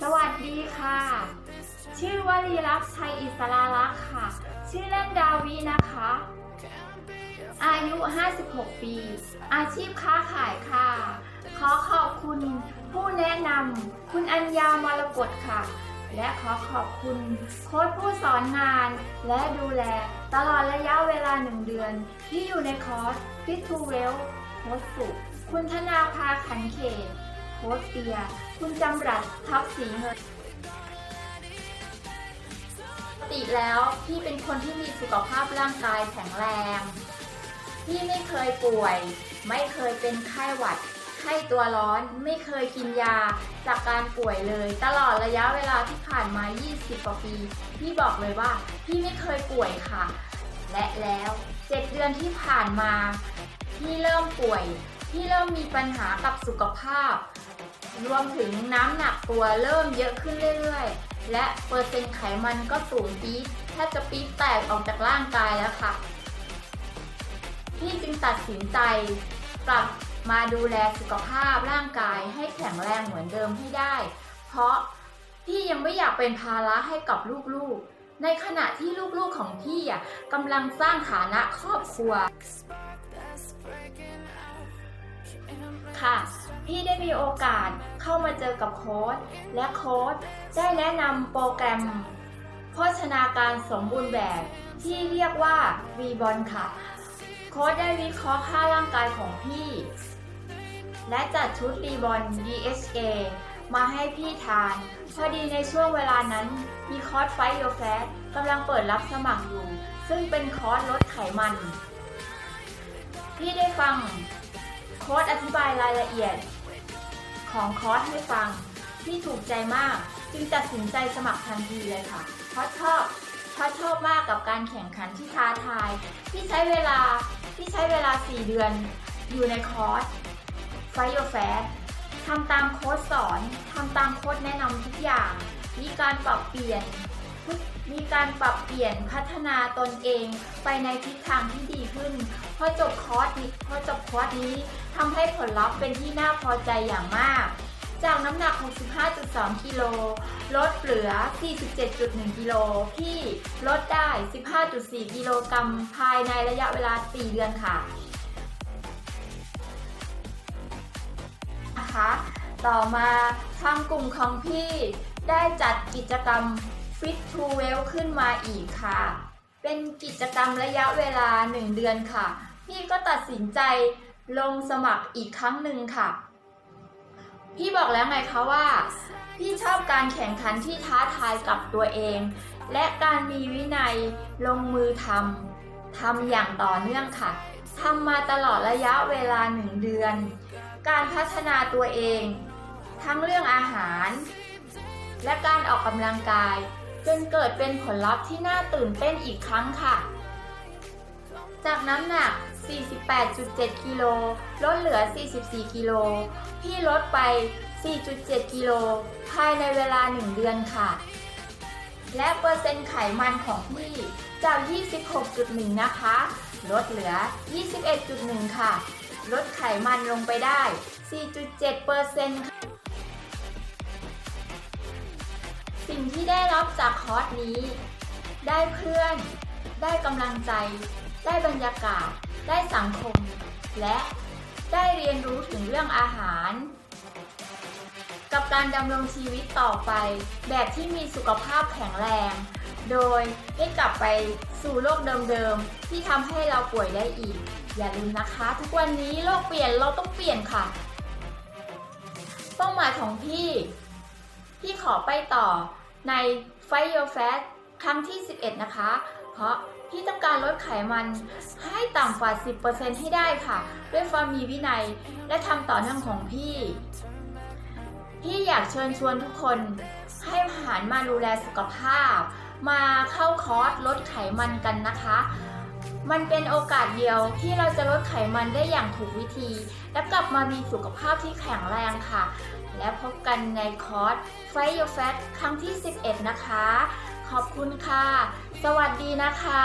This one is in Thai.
สวัสดีค่ะ ชื่อวลีรักษ์ชัยอิสราลักษ์ค่ะ ชื่อเล่นดาวินะคะ อายุ 56 ปี อาชีพค้าขายค่ะ ขอขอบคุณผู้แนะนำคุณอัญญามรกตค่ะ และขอขอบคุณโค้ชผู้สอนงาน และดูแลตลอดระยะเวลาหนึ่งเดือน ที่อยู่ในคอร์ส Fit to Well โค้ชสุคุณธนาภาขันเขต โค้ชเปีย คุณจำรัดทับสีเงินปกติแล้วพี่เป็นคนที่มีสุขภาพร่างกายแข็งแรง พี่ไม่เคยป่วย ไม่เคยเป็นไข้หวัด ไข้ตัวร้อน ไม่เคยกินยา จากการป่วยเลย ตลอดระยะเวลาที่ผ่านมา 20 กว่าปี พี่บอกเลยว่า พี่ไม่เคยป่วยค่ะ และแล้ว 7 เดือนที่ผ่านมา พี่เริ่มป่วย พี่เริ่มมีปัญหากับสุขภาพ รวมถึงน้ำหนักตัวเริ่มเยอะขึ้นเรื่อยๆ และเปอร์เซ็นต์ไขมันก็สูงปี๊ดแทบจะปี๊ดแตกออกจากร่างกายแล้วค่ะ พี่จึงตัดสินใจกลับมาดูแลสุขภาพร่างกายให้แข็งแรงเหมือนเดิมให้ได้ เพราะพี่ยังไม่อยากเป็นภาระให้กับลูกๆ ในขณะที่ลูกๆของพี่อะกำลังสร้างฐานะครอบครัว ค่ะ พี่ได้มีโอกาสเข้ามาเจอกับโค้ชและโค้ชได้แนะนำโปรแกรมโภชนาการสมบูรณ์แบบที่เรียกว่า v b o n ค่ะ โค้ชได้วิเคราะห์ค่าร่างกายของพี่ และจัดชุด v b o n DHA มาให้พี่ทาน พอดีในช่วงเวลานั้น มีคอร์สไฟโอแฟตกำลังเปิดรับสมัครอยู่ ซึ่งเป็นคอร์สลดไขมัน พี่ได้ฟัง โค้ดอธิบายรายละเอียด ของคอร์สให้ฟังพี่ถูกใจมาก จึงตัดสินใจสมัครทันทีเลยค่ะ เพราะชอบเพราะชอบมากกับการแข่งขันที่ท้าทาย ที่ใช้เวลาที่ใช้เวลา 4 เดือน อยู่ในคอร์สไฟโอแฟสทำตามโค้ดสอนทำตามโค้ดแนะนำทุกอย่าง มีการปรับเปลี่ยนมีการปรับเปลี่ยนพัฒนาตนเองไปในทิศทางที่ดีขึ้น พอจบคอร์สนี้พอจบคอร์สนี้ ทำให้ผลลัพธ์เป็นที่น่าพอใจอย่างมาก จากน้ำหนัก 65.2 กิโล ลดเหลือ 47.1 กิโล ที่ลดได้ 15.4 กิโลกรัมภายในระยะเวลา 4 เดือนค่ะนะคะต่อมาทางกลุ่มของพี่ได้จัดกิจกรรม Fit to Well ขึ้นมาอีกค่ะ เป็นกิจกรรมระยะเวลา 1 เดือนค่ะ พี่ก็ตัดสินใจ ลงสมัครอีกครั้งหนึ่งค่ะ พี่บอกแล้วไงคะว่า พี่ชอบการแข่งขันที่ท้าทายกับตัวเอง และการมีวินัยลงมือทำทำอย่างต่อเนื่องค่ะทำมาตลอดระยะเวลาหนึ่งเดือน การพัฒนาตัวเอง ทั้งเรื่องอาหาร และการออกกำลังกายจนเกิดเป็นผลลัพธ์ที่น่าตื่นเต้นอีกครั้งค่ะ จากน้ำหนัก 48.7 กิโลลดเหลือ 44 กิโล พี่ลดไป 4.7 กิโล ภายในเวลา 1 เดือนค่ะ และเปอร์เซ็นต์ไขมันของพี่จาก 26.1 นะคะ ลดเหลือ 21.1 ค่ะ ลดไขมันลงไปได้ 4.7เปอร์เซ็นต์สิ่งที่ได้รับจากคอร์สนี้ ได้เพื่อน ได้กำลังใจ ได้บรรยากาศ ได้สังคม และได้เรียนรู้ถึงเรื่องอาหาร กับการดำรงชีวิตต่อไป แบบที่มีสุขภาพแข็งแรง โดยไม่กลับไปสู่โลกเดิมๆ ที่ทำให้เราป่วยได้อีก อย่าลืมนะคะ ทุกวันนี้โลกเปลี่ยนเราต้องเปลี่ยนค่ะ เป้าหมายของพี่ พี่ขอไปต่อใน Fight Your Fat ครั้งที่ 11 นะคะ เพราะพี่ต้องการลดไขมันให้ต่ำกว่า 10%ให้ได้ค่ะ ด้วยความมีวินัยและทำต่อเนื่องของพี่ พี่อยากเชิญชวนทุกคนให้หันมาดูแลสุขภาพ มาเข้าคอร์สลดไขมันกันนะคะ มันเป็นโอกาสเดียวที่เราจะลดไขมันได้อย่างถูกวิธี และกลับมามีสุขภาพที่แข็งแรงค่ะ และพบกันในคอร์ส Fight Your Fat ครั้งที่ 11 นะคะ ขอบคุณค่ะ สวัสดีนะคะ